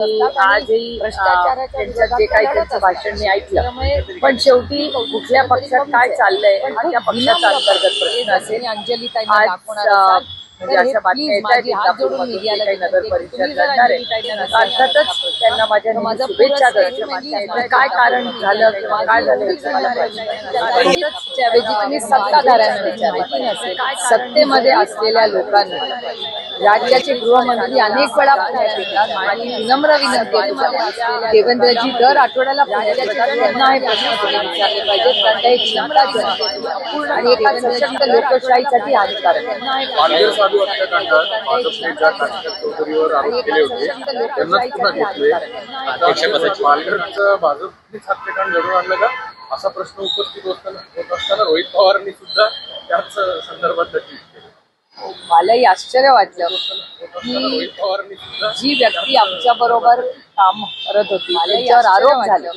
आजही त्यांचं जे काही त्यांचं भाषण मी ऐकलं. पण शेवटी कुठल्या पक्षात काय चाललंय हा त्या पक्षाचा अंतर्गत प्रश्न असेल अंजली आज म्हणजे त्यांना माझ्या शुभेच्छा काय कारण झालं किंवा काय झालं. त्याऐवजी तुम्ही सत्ताधाऱ्यांना सत्तेमध्ये असलेल्या लोकांनी राज्याचे गृहमंत्री अनेक वेळा आणि विनम्र विनंती देवेंद्रजी दर आठवड्याला पुण्यात येतात. त्यांना हे प्रश्न तुम्ही विचारले पाहिजेत. कारण ते चिंता जनतेची आणि एका सशक्त लोकशाहीसाठी हानिकारक आहे पालघर साधू हत्याकांडात भाजपने ज्या काशीनाथ चौधरीवर आरोप केले होते त्यांनाच पुन्हा घेतले आता पालघरचं भाजपनेच हत्याकांड घडवून आणलं का असा प्रश्न उपस्थित होताना होत असताना रोहित पवारांनी सुद्धा त्याच संदर्भात मलाही आश्चर्य वाटलं सुद्धा जी व्यक्ती आमच्या बरोबर काम करत होती त्यांच्यावर आरोप झाले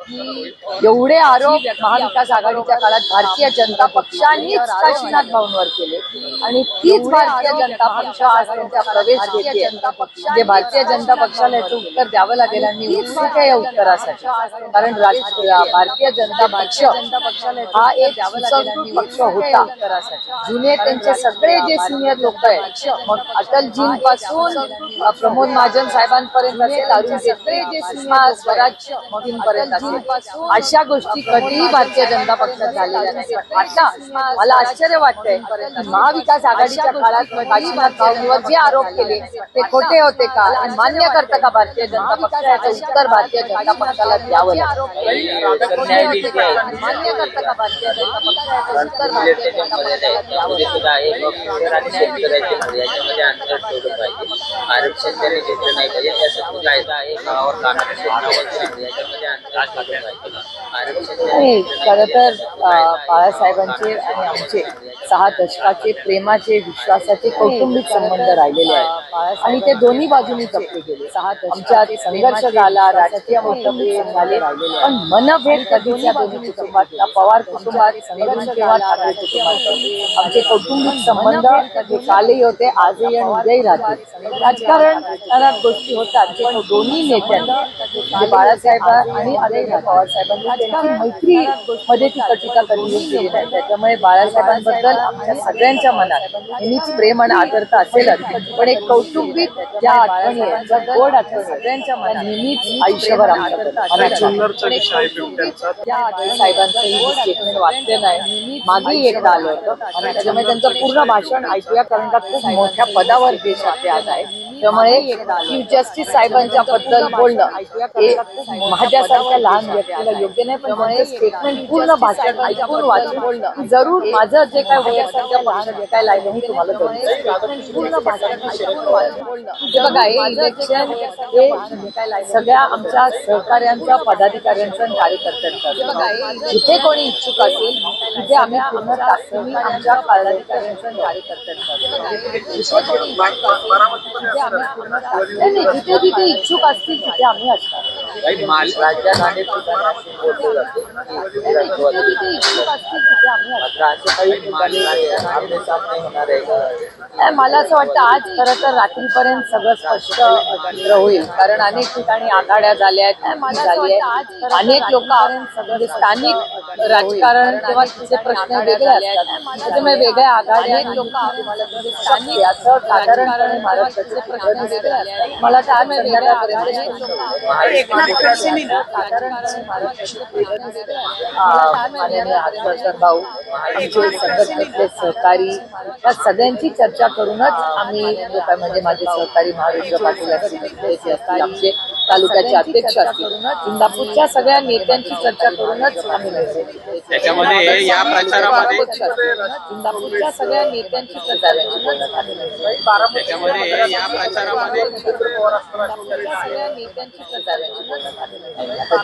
एवढे आरोप महाविकास आघाडीच्या काळात भारतीय जनता पक्षानेच काशीनाथ भाऊंवर केले. आणि तीच भारतीय जनता पक्ष आज त्यांचा प्रवेश घेते म्हणजे भारतीय जनता पक्षाला याचं उत्तर द्यावं लागेल आणि मी उत्सुक आहे या उत्तरासाठी. कारण भारतीय जनता पक्ष हा एक सुसंस्कृत पक्ष होता. जुने त्यांचे सगळे जे सिनियर लोक आहेत मग अटलजींपासून प्रमोद महाजन साहेबांपर्यंत असेल अरुण जेटली जे सुषमा स्वराज मोदींपर्यंत असेल अशा गोष्टी कधीही भारतीय जनता नाही. आता मला आश्चर्य वाटतंय, महाविकास आघाडीच्या काळात जे आरोप केले, ते खोटे होते का? मान्य करतं का भारतीय जनता पक्ष? उत्तर भारतीय जनता पक्षाला द्यावं मान्य का भारतीय जनता पक्ष? याचं उत्तर भारतीय जनता पक्षाला द्यावं आरक्षण आहे. 那边还一个 नाही खरं तर बाळासाहेबांचे आणि आमचे सहा दशकाचे प्रेमाचे विश्वासाचे कौटुंबिक संबंध राहिलेले आहेत. आणि ते दोन्ही बाजूनी जपले गेले. सहा आमच्यात संघर्ष झाला राजकीय मतभेद झाले. पण मनभेद कधीच या दोन्ही कुटुंबात पवार कुटुंबात आमचे कौटुंबिक संबंध हे कालही होते आजही आणि उद्याही राहतील. राजकारण गोष्टी होतात पण दोन्ही नेत्यांनी बाळासाहेब आणि अजय पवार त्यांची मैत्री मध्ये ती कटिका करून गेली नाही. त्याच्यामुळे बाळासाहेबांबद्दल आमच्या सगळ्यांच्या मनात नेहमीच प्रेम आणि आदरता असेलच. पण एक कौटुंबिक ज्या आठवणी आहेत ज्या गोड आठवणी सगळ्यांच्या मनात नेहमीच आयुष्यभर आहे साहेबांचं ही वाचले नाही. मागेही एकदा आलं होतं. आणि त्याच्यामुळे त्यांचं पूर्ण भाषण ऐकूया कारण का खूप मोठ्या पदावर देश आज आहे. त्यामुळे चीफ जस्टिस साहेबांच्या बद्दल बोलणं हे माझ्यासारख्या लहान व्यक्तीला योग्य नाही. स्टेटमेंट पूर्ण भाषण ऐकून वाचून बोलणं जरूर माझं जे काय वयासारख्या भाषण जे काय लायलं मी तुम्हाला. पूर्ण भाषण ऐकून वाचून बोलणं हे बघा हे इलेक्शन हे सगळ्या आमच्या सहकार्यांचा पदाधिकाऱ्यांचं आणि कार्यकर्त्यांचं जिथे कोणी इच्छुक असेल तिथे आम्ही आमच्या पदाधिकाऱ्यांचं आणि कार्यकर्त्यांचं जिथे कोणी इच्छुक असेल, तिथे आम्ही पूर्ण ताकद- नाही, नाही, जिथे जिथे इच्छुक असतील तिथे आम्ही असणार. राज्यात अनेक काही ठिकाणी आमने सामने होणार आहे नाही, मला असं वाटतं आज खरं तर रात्रीपर्यंत सगळं स्पष्ट चित्र होईल. कारण अनेक ठिकाणी आघाड्या झाल्या आहेत झाली आहे. अनेक लोक म्हणजे स्थानिक राजकारण किंवा तिचे प्रश्न वेगळे असतात. त्याच्यामुळे वेगळ्या आघाड्या अनेक लोक स्थानिक असं साधारणपणे महाराष्ट्राचे प्रश्न वेगळे असतात. मला साधारणपणे महाराष्ट्राचे अं, माननीय हर्षवर्धन भाऊ आमचे संघटनेतले सहकारी या सगळ्यांची चर्चा करूनच आम्ही जो म्हणजे माझे सहकारी महाराष्ट्र पाटील असतील असतील आमचे तालुक्याचे अध्यक्ष असतील. इंदापूरच्या सगळ्या नेत्यांची चर्चा करूनच आम्ही. त्याच्यामध्ये या प्रचारामध्ये इंदापूरच्या सगळ्या नेत्यांची चर्चा. त्याच्यामध्ये या प्रचारामध्ये सगळ्या नेत्यांची चर्चा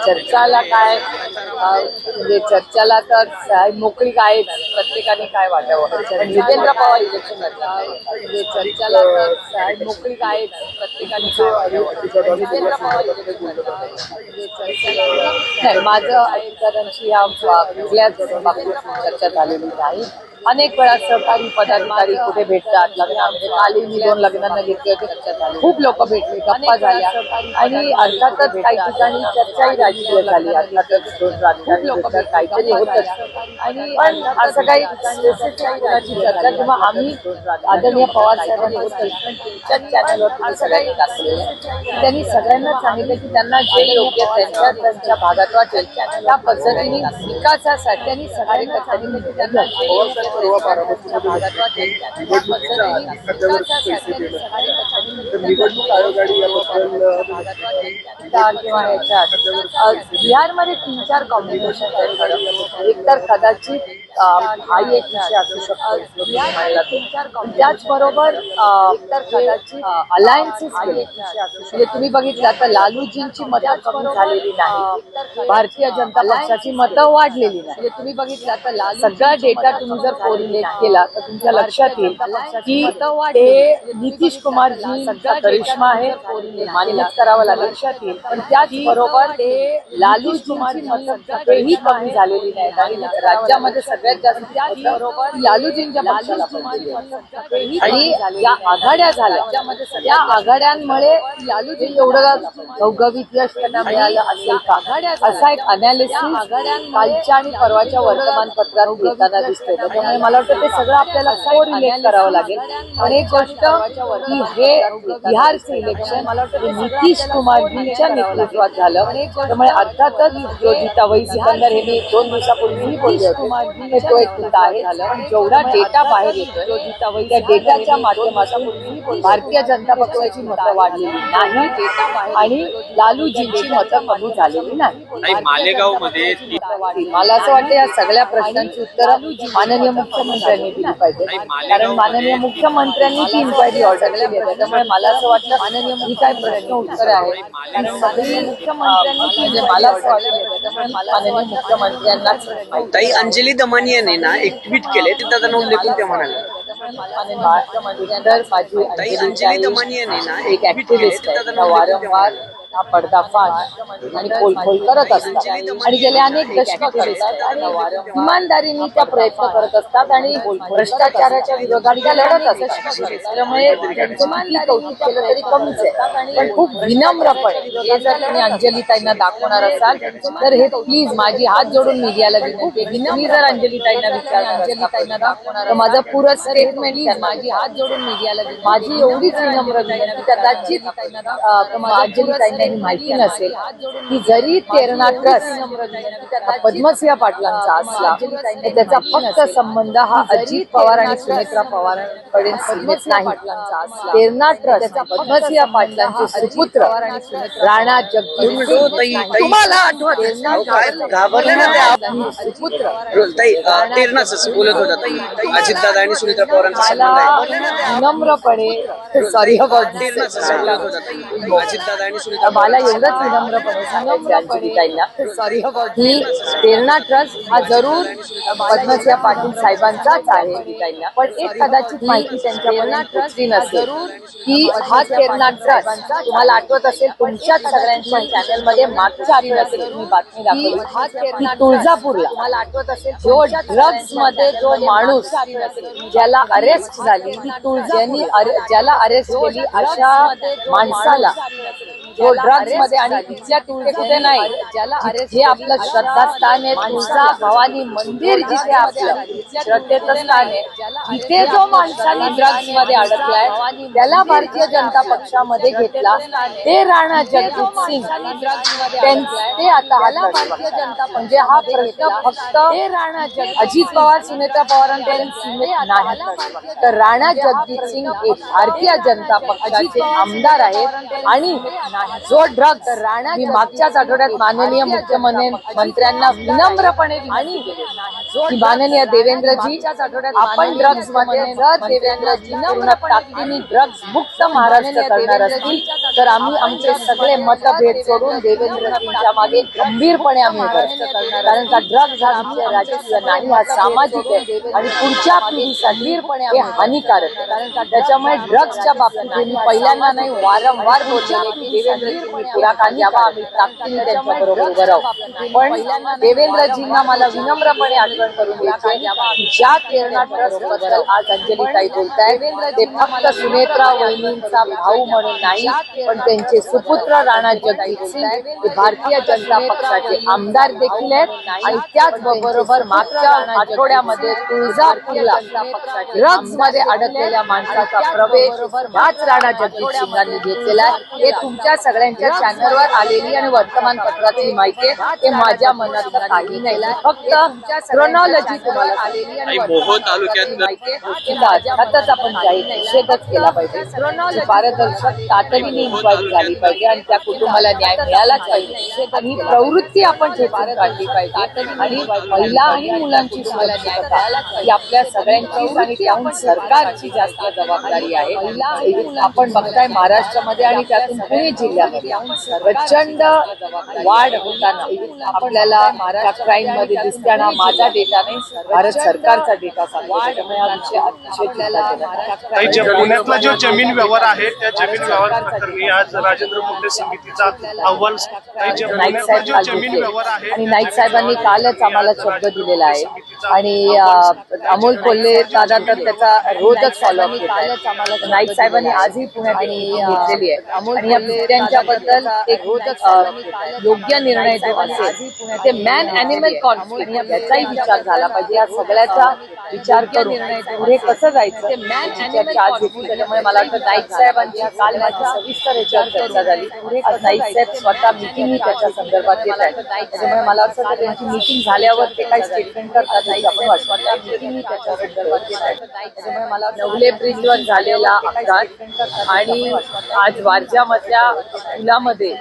चर्चाला काय म्हणजे चर्चाला तर साहेब मोकळी काय प्रत्येकाने काय वाटावं? जितेंद्र पवार इलेक्शन लढणार म्हणजे चर्चाला तर साहेब मोकळी काय प्रत्येकाने काय वाटावं? जितेंद्र पवार नाही माझं अधिकाऱ्यांशी या कुठल्याच बाबतीत चर्चा झालेली नाही. अनेक वेळा सहकारी पदाधिकारी कुठे भेटतात लग्नामध्ये काली मी दोन लग्नांना घेतले होते खूप लोक भेटले गप्पा झाल्या. आणि अर्थातच काही ठिकाणी चर्चाही राजकीय झाली. अर्थातच काहीतरी होतच. आणि पण असं काही कोणाची चर्चा किंवा आम्ही आदरणीय पवार साहेबांनी चॅनलवर सगळ्यांनी टाकलेलं आहे. त्यांनी सगळ्यांना सांगितलं की त्यांना जे योग्य त्यांच्या त्यांच्या भागात वाटेल त्या पद्धतीने विकासासाठी त्यांनी कार्यकर्त्यांनी त्यांना जे योग्य तर निवडणूक याबद्दल बिहारमध्ये तीन चार कॉम्बिनेशन आहेत मॅडम. एक तर कदाचित आई एक विषय असू शकतो त्याचबरोबर अलायन्सेस म्हणजे तुम्ही बघितलं तर लालूजींची मतं कमी झालेली नाही. भारतीय जनता पक्षाची मतं वाढलेली नाही. म्हणजे तुम्ही बघितलं तर लालू सगळा डेटा तुम्ही जर कोरिलेट केला तर तुमच्या लक्षात येईल की ते नितीश कुमारजींचा करिश्मा आहे मान्यच करावं लागेल. लक्षात येईल. पण त्याचबरोबर ते लालू कुमारची मतं कमी झालेली आणि राज्यामध्ये सगळ्यात जास्त लालूजींच्या. आणि या आघाड्या झाल्या त्या आघाड्यांमुळे लालूजी एवढं घवघवीत यश त्यांना मिळालं. असेल का असा एक अनालिसिस कालच्या आणि परवाच्या वर्तमानपत्रात घेताना दिसतोय. त्याच्यामुळे मला वाटतं ते सगळं आपल्याला रिलेट करावं लागेल. आणि एक गोष्ट की हे बिहारचं इलेक्शन मला वाटतं नितीश कुमारजींच्या नेतृत्वात झालं. त्यामुळे अर्थातच योजिताबाई सिकंदर हे मी दोन दिवसापूर्वीही बोलले होते. तो एक मुद्दा आहे. पण जेवढा डेटा बाहेर येतोय त्या डेटाच्या माध्यमातून भारतीय जनता पक्षाची मतं वाढलेली नाही. आणि लालूजींची मतं कमी झालेली नाही. मला असं वाटतं या सगळ्या प्रश्नांची उत्तरं माननीय मुख्यमंत्र्यांनी दिली पाहिजे कारण माननीय मुख्यमंत्र्यांनी ती इन्क्वायरी ऑर्डर केली आहे. त्यामुळे मला असं वाटतं माननीय ही काय प्रश्न उत्तर आहे कारण सगळी मुख्यमंत्र्यांनी म्हणजे मला असं वाटतं त्यामुळे माननीय मुख्यमंत्र्यांनाच ताई अंजली दमानी यांनी ना एक ट्विट केले ते दादा उल्लेखून ते म्हणाले. माननीय मुख्यमंत्र्यांवर माझी ताई, अंजली अंजली ताई दमानी यांनी ना एक केले, ते दादा त्या वारंवार हा पर्दाफाश आणि खोलखोल करत असतात. आणि गेले अनेक दशकं करतात आणि इमानदारीने त्या प्रयत्न करत असतात आणि भ्रष्टाचाराच्या विरोधात त्या लढत असतात. त्यामुळे त्यांचं कौतुक केलं तरी कमीच आहे. पण खूप विनम्रपणे हे जर तुम्ही अंजलीताईंना दाखवणार असाल तर हे प्लीज माझी हात जोडून मीडियाला विनंती आहे जर अंजलीताईंना विचार अंजलीताईंना दाखवणार तर माझं पुरं स्टेटमेंट माझी हात जोडून मीडियाला माझी एवढीच विनम्र विनंती कदाचित अं, अंजलीताईंना ही माहिती नसेल की जरी तेरणा ट्रस्ट हा पद्मसिंह पाटलांचा असला तर त्याचा फक्त संबंध हा अजित पवार आणि सुनेत्रा पवारांकडे सीमित नाही. पद्मसिंह पाटलांचे सुपुत्र राणा जगदीश ताई, ताई. तुम्हाला आठवत अहो, काय घाबरले ना ते आप- सुपुत्र ताई अं, तेरणाच बोलत होता ताई. अजित दादा आणि सुनीता पवारांचा संबंध आहे. मला विनम्रपणे सॉरी अजित दादा आणि मला एवढंच विनम्रपणे सांगायचं सॉरी की प्रेरणा ट्रस्ट हा जरूर पद्मसिंह पाटील साहेबांचाच आहे. पण एक कदाचित माहिती त्यांच्यापर्यंत पोचली नसेल की हा प्रेरणा ट्रस्ट तुम्हाला आठवत असेल तुमच्याच सगळ्यांच्या चॅनलमध्ये मागच्या आठवड्यात तुम्ही बातमी दाखवली हा की तुळजापूरला तुम्हाला आठवत असेल जो ड्रग्जमध्ये जो माणूस ज्याला अरेस्ट झाली तुळजानी ज्याला अरेस्ट केली अशा माणसाला. जो ड्रग्जमध्ये आणि तिथल्या तुळजे कुठे नाही. हे आपलं श्रद्धास्थान आहे तुळजा भवानी मंदिर जिथे आपलं श्रद्धेचं स्थान आहे. तिथे जो माणसाने ड्रग्जमध्ये अडकलाय त्याला भारतीय जनता पक्षामध्ये घेतला. ते राणा जगजित सिंग. ते आता हा भारतीय जनता म्हणजे हा प्रश्न फक्त अजित पवार सुनेत्रा पवारांपर्यंत सीमित नाही. तर राणा जगजित सिंग हे भारतीय जनता पक्षाचे आमदार आहेत आणि जो ड्रग्ज राणा मी मागच्याच आठवड्यात माननीय मुख्यमंत्री मंत्र्यांना विनम्रपणे आणि माननीय देवेंद्रजी आपण ड्रग्जमध्ये जर देवेंद्रजी ताकदीने ड्रग्ज मुक्त महाराष्ट्र करणार असतील तर आम्ही आमचे सगळे मतभेद सोडून देवेंद्रजींच्या मागे गंभीरपणे आम्ही. कारण का ड्रग्ज हा राजकीय नाही हा सामाजिक आहे. आणि पुढच्या हे हानिकारक कारण का त्याच्यामुळे ड्रग्जच्या बाबतीत पहिल्यांदा नाही वारंवार बोललेले की देवेंद्रजींनी पुढाकार घ्यावा आम्ही ताकदीने त्यांच्या उभं राहू. पण देवेंद्रजींना मला विनम्रपणे आठवण करून द्यायची ज्या केरळा ट्रस्टबद्दल आज अंजलीताई आहे ते फक्त सुनेत्रा वहिनींचा भाऊ म्हणून नाही पण त्यांचे सुपुत्र राणा जगजित सिंग हे भारतीय जनता पक्षाचे आमदार देखील आहेत. आणि त्याच बरोबर मागच्या आठवड्यामध्ये तुळजापूरला ड्रग्जमध्ये अडकलेल्या माणसाचा प्रवेश ह्याच राणा जगजित सिंगांनी घेतलेला आहे. हे तुमच्या सगळ्यांच्या चॅनलवर आलेली आणि वर्तमानपत्रातली माहिती आहे. ते माझ्या मनात काही नाही. फक्त क्रोनॉलॉजी तुम्हाला आलेली आणि मोहोळ तालुक्यात अर्थातच आपण जाहीर निषेधच केला पाहिजे. क्रोनॉलॉजी पारदर्शक तातडीने इन्क्वायरी झाली पाहिजे आणि त्या कुटुंबाला न्याय मिळालाच पाहिजे. आणि ही प्रवृत्ती आपण झेपार काढली पाहिजे. आणि महिला आणि मुलांची सुरक्षितता ही आपल्या सगळ्यांची आणि त्याहून सरकारची जास्त जबाबदारी आहे. आपण बघताय महाराष्ट्रामध्ये आणि त्यातून पुणे जिल्ह्यामध्ये प्रचंड वाढ होताना आपल्याला महाराष्ट्र क्राईममध्ये दिसताना माझा डेटा नाही भारत सरकारचा डेटा पुण्यातला जो जमीन व्यवहार आहे त्या जमीन व्यवहार प्रकरणी आज राजेंद्र मोठे समितीचा अहवाल आणि नाईक साहेबांनी कालच आम्हाला शब्द दिलेला आहे. आणि अमोल कोल्हे दादा तर त्याचा रोजच फॉलोअप घेत आहे. नाईक साहेबांनी आजही पुण्यात घेतलेली आहे. आणि या मुद्द्यांच्या बद्दल एक योग्य निर्णय जो असेल ते मॅन अॅनिमल कॉन्फ्लिक्ट याचाही विचार झाला पाहिजे. या सगळ्याचा विचार करून पुढे कसं जायचं? त्याच्यामुळे मला वाटतं नाईक साहेबांची काल माझी सविस्तर याच्यावर चर्चा झाली. आज नाईक साहेब स्वतः मिटिंगही त्याच्या संदर्भात घेत आहेत त्याच्यामुळे मला वाटतं की त्यांची मिटिंग झाल्यावर ते काही स्टेटमेंट करतात नाही आपण वाटतं. त्या मिटिंगही त्याच्या संदर्भात घेत आहेत त्याच्यामुळे मला वाटतं नवले ब्रिजवर झालेला अपघात आणि आज वारजामधल्या पुलामध्ये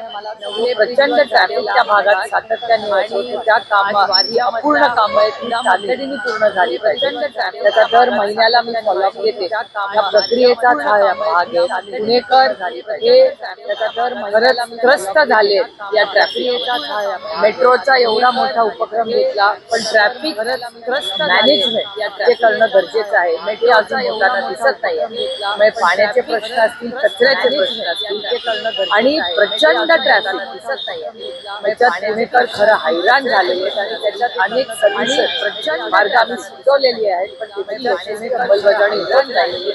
प्रचंड ट्रॅफिक त्या भागात सातत्याने त्या कामात ही अपूर्ण कामं आहेत तातडीने पूर्ण झाली प्रचंड त्याचा दर महिन्याला मी फॉलोअप घेते. त्या प्रक्रियेचाच हा भाग आहे. पुणेकर हे त्याचा दर महिन्याला त्रस्त झाले या ट्रॅफिकचाच हा मेट्रोचा एवढा मोठा उपक्रम घेतला पण ट्रॅफिक मॅनेजमेंट ते करणं गरजेचं आहे. मेट्रो अजून होताना दिसत नाही त्यामुळे पाण्याचे प्रश्न असतील कचऱ्याचे प्रश्न असतील ते करणं आणि प्रचंड ट्रॅफिक दिसत नाही त्याच्यात पुणेकर खरं हैराण झालेले आणि त्याच्यात अनेक सर्व्हिसेस प्रचंड मार्ग आम्ही सुचवलेली आहेत पण त्याची यशस्वी अंमलबजावणी होत नाही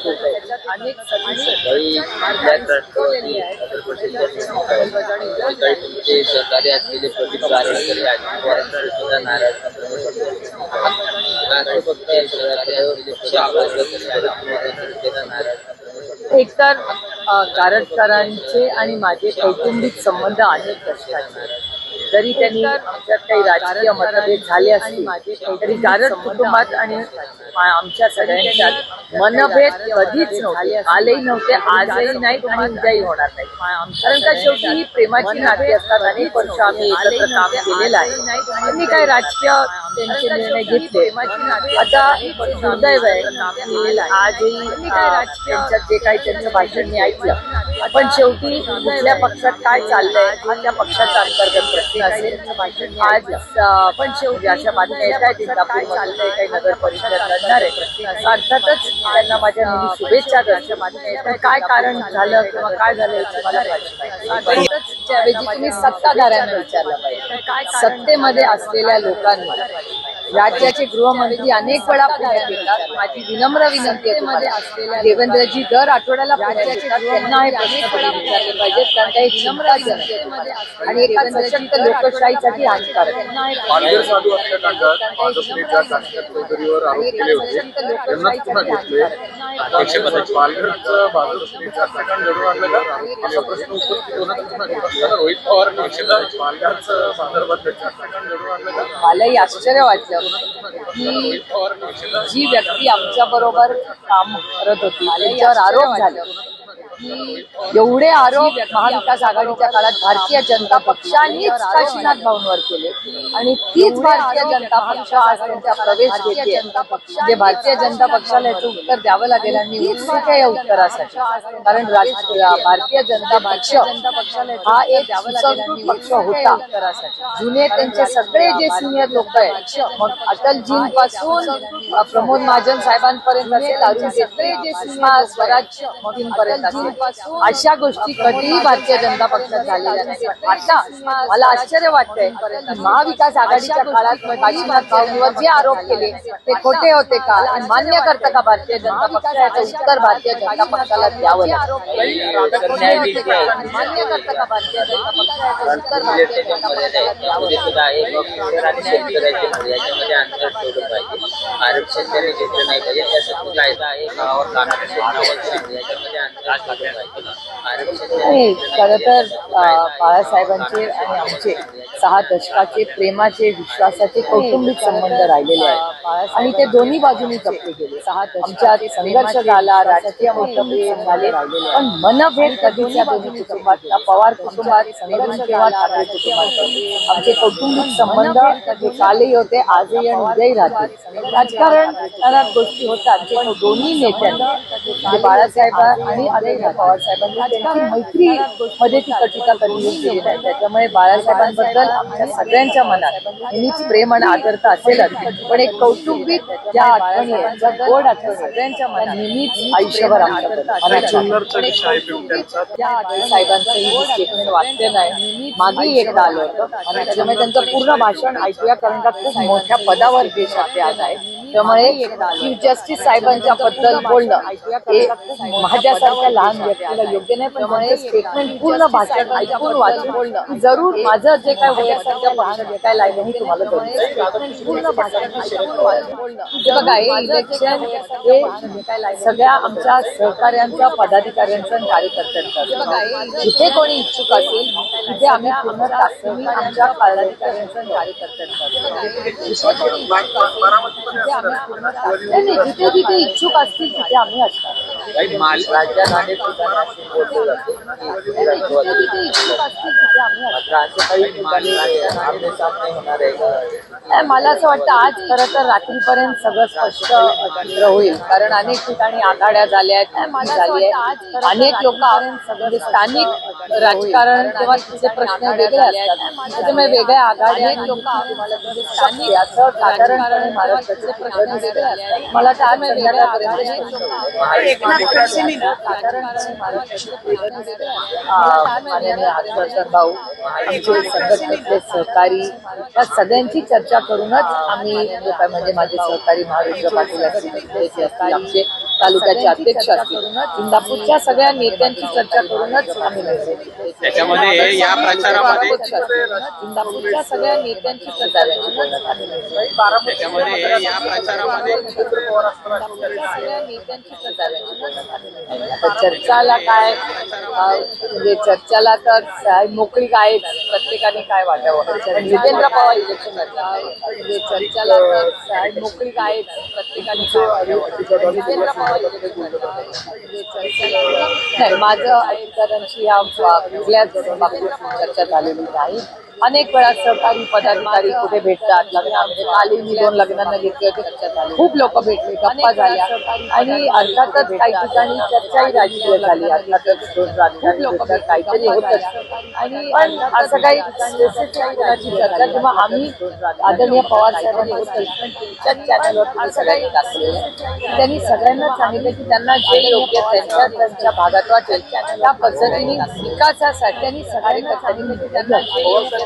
अनेक सहकारी असलेले प्रदीप गारडकर नाराज एकतर अ, कारटकरांचे आणि माझे कौटुंबिक संबंध अनेक वर्षाचे जरी त्यांनी आमच्यात काही राजकीय मतभेद झाले असतील तरी कारट कुटुंबात आणि आमच्या सगळ्यांच्यात मनभेद कधीच नव्हते आलेही नव्हते आजही नाही आणि उद्याही होणार नाही. कारण का शेवटी ही प्रेमाची नाती असतात अनेक वर्ष आम्ही एकत्र काम केलेलं आहे. त्यांनी काय राजकीय त्यांचे निर्णय घेतले. आता दुर्दैव आहे की आजही त्यांच्यात जे काही त्यांचं भाषण मी ऐकलं. पण शेवटी कुठल्या पक्षात काय चाललंय हा त्या पक्षाचा अंतर्गत प्रश्न असेल. आज पण शेवटी अशा बातम्या येत आहेत इंदापूर चाललंय? काही नगर परिषद लढणार आहे. अर्थातच त्यांना माझ्या शुभेच्छा अशा बातम्या येत. काय कारण झालं किंवा काय झालं याची मला माहिती नाही. अर्थातच त्याऐवजी तुम्ही सत्ताधाऱ्यांना विचारलं पाहिजे. सत्तेमध्ये असलेल्या लोकांनी राज्याचे गृहमंत्री अनेक वेळा पुण्यात येतात माझी विनम्र विनंती आहे मध्ये असलेल्या देवेंद्रजी दर आठवड्याला राज्याचे त्यांना हे प्रश्न विचारले पाहिजेत कारण काही आहे. आणि एका सशक्त लोकशाहीसाठी हानिकारक आहे. मलाही आश्चर्य वाटलं की जी व्यक्ती आमच्या बरोबर काम करत होती त्यांच्यावर आरोप झाले. एवढे आरोप महाविकास आघाडीच्या काळात भारतीय जनता पक्षानेच काशीनाथ भाऊंवर केले. आणि तीच भारतीय जनता पक्ष आज त्यांचा प्रवेश घेते म्हणजे भारतीय जनता पक्षाला याचं उत्तर द्यावं लागेल आणि उत्सुक आहे या उत्तरासाठी. कारण भारतीय जनता पक्ष हा एक सुसंस्कृत पक्ष होता. जुने त्यांचे सगळे जे सिनियर लोक आहेत मग अटलजींपासून प्रमोद महाजन साहेबांपर्यंत असेल अरुण जेटली सुषमा स्वराज मोदींपर्यंत असेल अशा गोष्टी कधीही भारतीय जनता पक्षात झालेल्या नाही. आता मला आश्चर्य वाटतंय महाविकास आघाडीच्या काळात काशीनाथ भाऊंवर जे आरोप केले ते खोटे होते का? आणि मान्य करतं का भारतीय जनता पक्ष याचं उत्तर भारतीय जनता पक्षाला द्यावं मान्य करतं का भारतीय जनता पक्ष याचं उत्तर भारतीय जनता पक्षाला द्यावं आरक्षण त्यांनी घेतलं नाही पाहिजे त्यासाठी कायदा आहे गावावर कानावर याच्यामध्ये नाही खरं तर बाळासाहेबांचे आणि आमचे सहा दशकाचे प्रेमाचे विश्वासाचे कौटुंबिक संबंध राहिलेले आहेत. आणि ते दोन्ही बाजूनी जपले गेले. सहा आमच्यात संघर्ष झाला राजकीय मतभेद झाले पण मनभेद कधीच या दोन्ही कुटुंबात पवार कुटुंबात संघर्ष किंवा ठाकरे कुटुंबात आमचे कौटुंबिक संबंध कालही होते. आजही आणि उद्याही राहतील राजकारण गोष्टी होतात. पण दोन्ही नेत्यांनी म्हणजे बाळासाहेब आणि आदरणीय पवार साहेबांनी त्यांची मैत्री मध्ये ती कटिका करून गेली नाही त्याच्यामुळे बाळासाहेबांबद्दल आमच्या सगळ्यांच्या मनात नेहमीच प्रेम आणि आदरता असेलच. पण एक कौटुंबिक ज्या आठवणी आहेत ज्या गोड आठवणी सगळ्यांच्या मनात नेहमीच आयुष्यभर आहे बिबट्यांचा. त्या साहेबांचंही स्टेटमेंट वाचलेलं आहे मागेही एकदा आलं होतं आणि त्याच्यामुळे त्यांचं पूर्ण भाषण ऐकूया कारण का खूप मोठ्या पदावर देश आपले आज आहे. त्यामुळे चीफ जस्टिस साहेबांच्या बद्दल बोलणं हे माझ्यासारख्या लहान व्यक्तीला योग्य नाही पण त्यांचं स्टेटमेंट पूर्ण भाषण ऐकून वाचून बोलणं. जरूर माझं जे काय वयासारख्या भाषण जे काय लाईन हे तुम्हाला पूर्ण भाषण ऐकून वाचून बोलणं. बघा हे इलेक्शन हे सगळ्या आमच्या सहकाऱ्यांचा पदाधिकाऱ्यांचं आणि कार्यकर्त्यांचं. जिथे कोणी इच्छुक असेल तिथे आम्ही पूर्ण आमच्या पदाधिकाऱ्यांचं आणि कार्यकर्त्यांचं. जिथे जिथे इच्छुक असतील तिथे आम्ही असणार. राज्यात अनेक मला असं वाटतं आज खरं तर रात्रीपर्यंत सगळं स्पष्ट होईल कारण अनेक ठिकाणी आघाड्या झाल्या आहेत अनेक लोक म्हणजे स्थानिक राजकारण किंवा तिचे प्रश्न वेगळे असतात. त्याच्यामुळे वेगळ्या स्थानिक असं साधारणपणे महाराष्ट्राचे प्रश्न वेगळे असतात. मला तर आज संध्याकाळपर्यंत साधारणपणे महाराष्ट्राचे प्रश्न वेगळे असतात. आ, माननीय हर्षवर्धन भाऊ आमचे संघटनेतले सहकारी या सगळ्यांची चर्चा करूनच आम्ही म्हणजे माझे सहकारी महारुद्र पाटील असतील आमचे तालुक्याचे अध्यक्ष असतील इंदापूरच्या सगळ्या नेत्यांची चर्चा करूनच आम्ही. त्याच्यामध्ये या प्रचारामध्ये. इंदापूरच्या सगळ्या नेत्यांची घेऊ. त्याच्यामध्ये या प्रचारामध्ये सगळ्या नेत्यांची. आता चर्चाला काय म्हणजे चर्चाला तर मोकळीक आहे प्रत्येकाने काय वाटावं जितेंद्र पवार इलेक्शन म्हणजे चर्चाला तर मोकळीक आहे प्रत्येकाने काय वाटावं जितेंद्र पवार लढवतात. म्हणजे चर्चाला माझं अधिकाऱ्यांशी या कुठल्याच बाबतीत चर्चा झालेली नाही अनेक वेळा सहकारी पदाधिकारी कुठे भेटतात लग्नामध्ये कालही मी दोन लग्नांना घेतले होते खूप लोक भेटले गप्पा झाल्या. आणि अर्थातच काही ठिकाणी चर्चाही राजकीय झाली अर्थातच भेटतात काहीतरी होतच. आणि पण असं काही कोणाची चर्चा किंवा आम्ही आदरणीय पवार साहेबांनी चॅनलवर टाकलेलं आहे त्यांनी सगळ्यांना सांगितलं की त्यांना जे योग्य त्यांच्या त्यांच्या भागात वाटेल त्या पद्धतीने विकासासाठी त्यांनी सगळ्यांना सांगितलं की त्यांना जे योग्य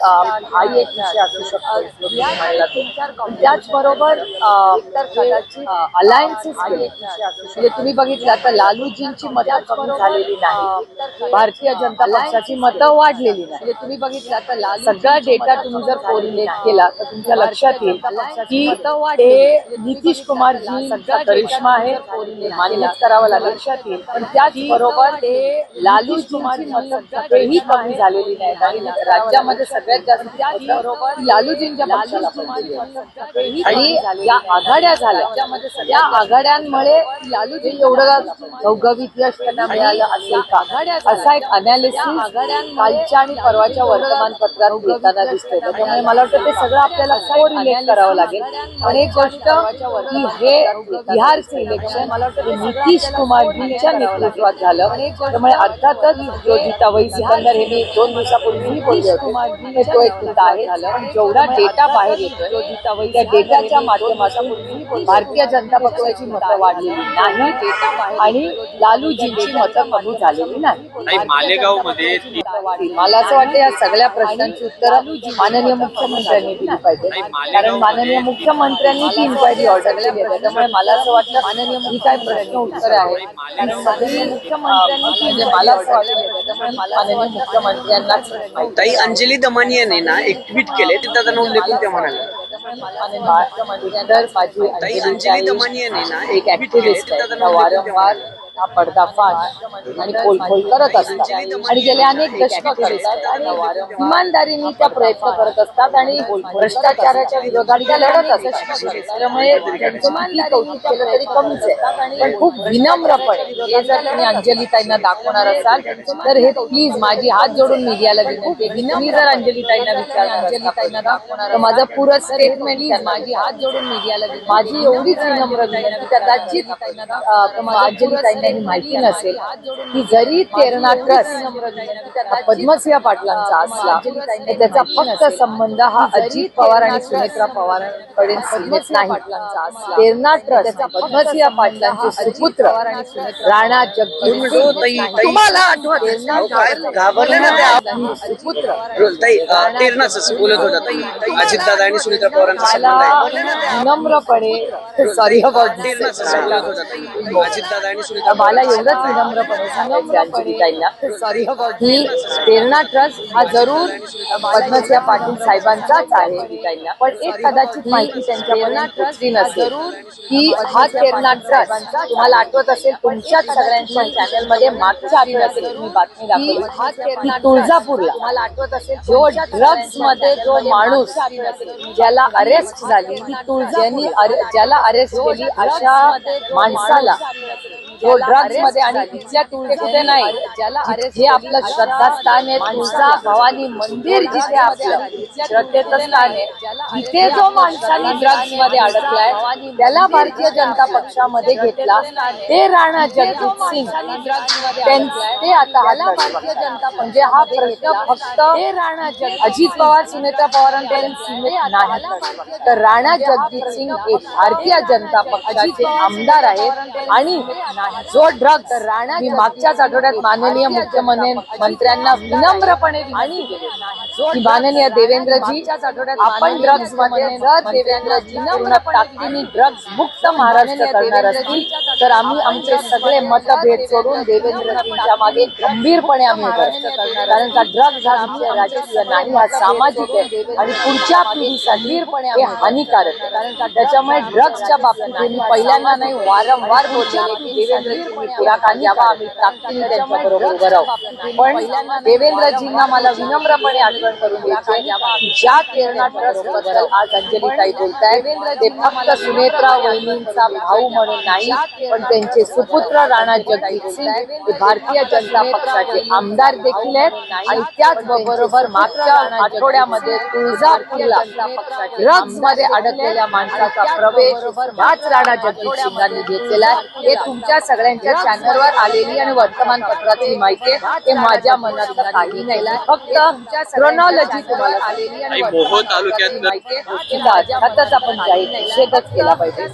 एक विषय असू शकतो त्याचबरोबर अलायन्सेस म्हणजे तुम्ही बघितलं तर लालूजींची मतं कमी झालेली नाही. भारतीय जनता पक्षाची मतं वाढलेली नाही. म्हणजे तुम्ही बघितलं तर लालू सगळा डेटा तुम्ही जर कोरिलेट केला तर तुमच्या लक्षात येईल की ते नितीश कुमारजी करिश्मा आहे. मान्य करावं लागेल. लक्षात येईल. पण त्याचबरोबर ते लालू कुमारजी मतं कमी झालेली आणि राज्यामध्ये सगळ्यात जास्त बरोबर लालूजींच्या पक्षाला पडलेली आहे. आणि या आघाड्या झाल्या त्या आघाड्यांमुळे लालूजी एवढं घवघवीत यश त्यांना मिळालं असेल का? असा एक अनालिसिस कालच्या आणि परवाच्या वर्तमानपत्रात घेताना दिसतोय. त्यामुळे मला वाटतं ते सगळं आपल्याला रिलेट करावं लागेल. आणि एक गोष्ट की हे बिहारचं इलेक्शन मला वाटतं नितीश कुमारजींच्या नेतृत्वात झालं. त्यामुळे अर्थातच योजिताबाई सिकंदर हे मी दोन दिवसापूर्वीही बोलले होते. तो एक मुद्दा आहे. पण जेवढा डेटा बाहेर येतोय त्या डेटाच्या माध्यमातून भारतीय जनता पक्षाची मतं वाढलेली नाही आणि लालूजींची मतं कमी झालेली नाही. मालेगावमध्ये मला असं वाटतं या सगळ्या प्रश्नांची उत्तरं माननीय मुख्यमंत्र्यांनी दिली पाहिजे कारण माननीय मुख्यमंत्र्यांनी ती इन्क्वायरी ऑर्डर केली. आहे त्यामुळे मला असं वाटतं माननीय ही काय प्रश्न उत्तरे कारण माननीय मुख्यमंत्र्यांनी म्हणजे मला असं वाटतं त्यामुळे माननीय मुख्यमंत्र्यांनाच ताई अंजली दमानियाने ना एक ट्विट केले ते त्याचा नोंद लेखून त्या म्हणाल्या अंजली दमानियाने ना एक ऍक्टिव्हिस्ट आहे त्या वारंवार हा पडदाफाश आणि पोलखोल करत असतात. आणि गेले अनेक दशक करतात आणि इमानदारीने त्या प्रयत्न करत असतात आणि भ्रष्टाचाराच्या विरोधात त्या लढत असतात. त्यामुळे त्यांचं किती कौतुक केलं तरी कमीच आहे पण खूप विनम्रपणे हे जर तुम्ही अंजलीताईंना दाखवणार असाल तर हे प्लीज माझी हात जोडून मीडियाला विनंती तुम्ही जर अंजलीताईंना विचारणार अंजलीताईंना दाखवणार तर माझं पुरं स्टेटमेंट माझी हात जोडून मीडियाला माझी एवढीच विनम्र विनंती कदाचित अंजलीताईंना ही माहिती नसेल की जरी तेरणा ट्रस्ट पद्मसिंह पाटलांचा असला तर त्याचा फक्त संबंध हा अजित पवार आणि सुनेत्रा पवारांकडे सीमित नाही. तेरणा ट्रस्ट पद्मसिंह पाटलांचे सुपुत्र राणा जगदीश ताई, ताई. तुम्हाला आठवत अहो, काय घाबरले ना त्या सुपुत्र ताई अं, तेरणाच बोलत होता ताई. अजित दादा आणि सुनीता पवारांचा संबंध आहे. मला विनम्रपणे सॉरी आणि मला एवढंच विनम्रपणे सांगायचं सॉरी की प्रेरणा ट्रस्ट हा जरूर पद्मसिंह पाटील साहेबांचाच आहे पण एक कदाचित माहिती त्यांच्यापर्यंत पोचली नसेल. की हा प्रेरणा ट्रस्ट तुम्हाला आठवत असेल तुमच्याच सगळ्यांच्या चॅनलमध्ये मागच्या आठवड्यात तुम्ही बातमी दाखवली तुळजापूरला तुम्हाला आठवत असेल जो ड्रग्जमध्ये जो माणूस ज्याला अरेस्ट झाली तुळजानी ज्याला अरेस्ट केली अशा माणसाला. जो ड्रग्जमध्ये आणि तिथल्या कुठे नाही. ज्याला जिथे आपलं श्रद्धास्थान आहे तुळजा भवानी मंदिर जिथे आपलं श्रद्धेचं स्थान आहे तिथे जो माणसाने ड्रग्जमध्ये अडकलाय त्याला भारतीय जनता पक्षामध्ये घेतला. ते राणा जगजित सिंग. ते आता हा भारतीय जनता म्हणजे हा प्रश्न फक्त राणा अजित पवार सुनेत्रा पवारांपर्यंत तर राणा जगजित सिंग हे भारतीय जनता पक्षाचे आमदार आहेत आणि जो ड्रग्ज राणा मी मागच्याच आठवड्यात माननीय मुख्यमंत्र्यांना विनम्रपणे आणि की माननीय देवेंद्रजी आपण ड्रग्जमध्ये जर देवेंद्रजी पूर्ण ताकदीने ड्रग्ज मुक्त महाराष्ट्र करणार असतील. तर आम्ही आमचे सगळे मतभेद सोडून देवेंद्रजींच्या मागे गंभीरपणे आम्ही. कारण का ड्रग्ज हा विषय राजकीय नाही हा सामाजिक आहे आणि पुढच्या पिढीसाठी हे हानिकारक आहे. कारण का त्याच्यामुळे ड्रग्जच्या बाबतीत मी पहिल्यांदा नाही वारंवार बोलले की देवेंद्रजींनी पुढाकार घ्यावा आम्ही ताकदीने त्यांच्या बरोबर उभं राहू. पण देवेंद्रजींना मला विनम्रपणे आठवण करून द्यायची ज्या प्रेरणा बद्दल आज अंजलीताई बोलताय ते फक्त सुनेत्रा वहिनींचा भाऊ म्हणून नाही पण त्यांचे सुपुत्र राणा जगजित सिंग हे भारतीय जनता पक्षाचे आमदार देखील आहेत. आणि त्याच बरोबर मागच्या आठवड्यामध्ये तुळजापूरला ड्रग्जमध्ये अडकलेल्या माणसाचा प्रवेश ह्याच राणा जगजित सिंगांनी घेतलेला आहे. हे तुमच्या सगळ्यांच्या चॅनलवर आलेली आणि वर्तमानपत्रातली माहिती आहे. ते माझ्या मनात काही नाही. फक्त तुम्हाला आलेली आणि मोहोळ तालुक्यात आपण जाहीर निषेधच केला पाहिजे.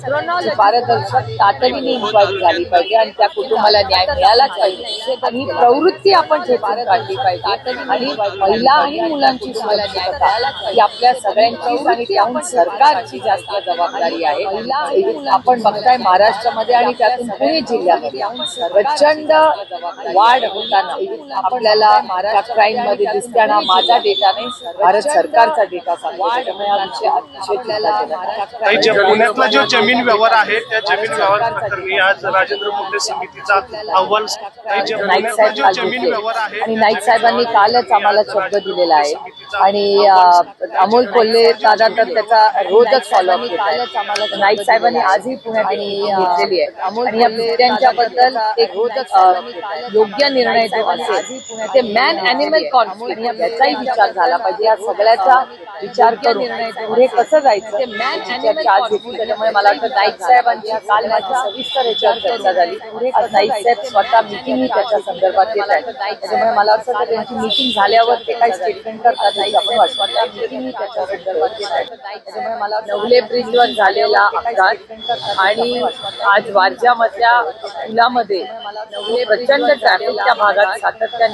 पारदर्शक तातडीने इन्क्वायरी झाली पाहिजे आणि त्या कुटुंबाला न्याय मिळालाच पाहिजे. आणि ही प्रवृत्ती आपण झेपून काढली पाहिजे. आणि महिला आणि मुलांची ही आपल्या सगळ्यांची आणि त्याहून सरकारची जास्त जबाबदारी आहे. आपण बघताय महाराष्ट्रामध्ये आणि त्यातून पुणे जिल्ह्यामध्ये प्रचंड वाढ होताना आपल्याला महाराष्ट्र क्राईममध्ये दिसताना माझा डेटा नाही भारत सरकारचा डेटा जे पुण्यातला जो जमीन व्यवहार आहे त्या जमीन व्यवहार प्रकरणी आज राजेंद्र मोठे समितीचा अहवाल जे जमीन. व्यवहार आहे आणि नाईक साहेबांनी कालच आम्हाला शब्द दिलेला आहे. आणि अमोल कोल्हे दादा तर त्याचा रोजच कालच आम्हाला नाईक साहेबांनी आजही पुण्यात घेतलेली आहे. आणि या मुद्द्यांच्या बद्दल एक अं, योग्य निर्णय जो असेल ते मॅन अॅनिमल कॉन्फ्लिक्ट याचाही विचार झाला पाहिजे. या सगळ्याचा विचार करून पुढे कसं जायचं? चर्चा आज घेतली त्याच्यामुळे मला वाटतं नाईक साहेबांची काल माझी सविस्तर याच्यावर चर्चा झाली. नाईक साहेब स्वतः मिटिंग त्याच्या संदर्भात घेत आहेत. त्याच्यामुळे मला वाटतं की त्यांची मिटिंग झाल्यावर ते काही स्टेटमेंट करतात नाही आपण वाटतं. मिटिंग ही त्याच्या संदर्भात घेत आहेत त्याच्यामुळे मला नवले ब्रिजवर झालेला अपघात आणि आज वारज्यामधल्या पुलामध्ये प्रचंड ट्रॅफिक त्या भागात सातत्याने.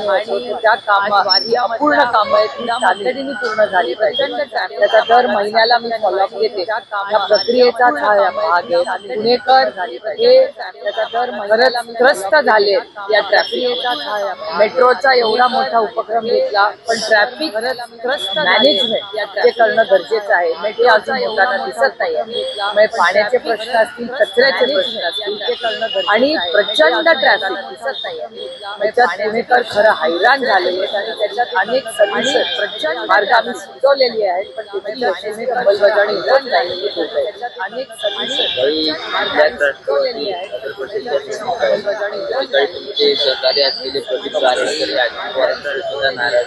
त्या कामं अपूर्ण कामं आहेत. ती तातडीने पूर्ण झाली पाहिजे. त्याचा दर महिन्याला मी फॉलोअप घेते. या प्रक्रियेचाच हा भाग आहे. पुणेकर हे त्याचा दर महिन्याला त्रस्त झाले. या ट्रॅफिकचा मेट्रोचा एवढा मोठा उपक्रम घेतला. पण ट्रॅफिक मॅनेजमेंट हे करणं गरजेचं आहे. हे अजून होताना दिसत नाही पाण्याचे प्रश्न असतील कचऱ्याचे प्रश्न असतील ते करणं आणि प्रचंड ट्रॅफिक दिसत नाही त्याच्यात पुणेकर खरं हैराण झालेले आणि त्याच्यात अनेक प्रचंड मार्ग आम्ही सुचवलेली आहेत पण त्याची यशस्वी अंमलबजावणी होत नाही अनेक सोल्युशन काही अंमलबजावणी असलेले प्रदीप नाराज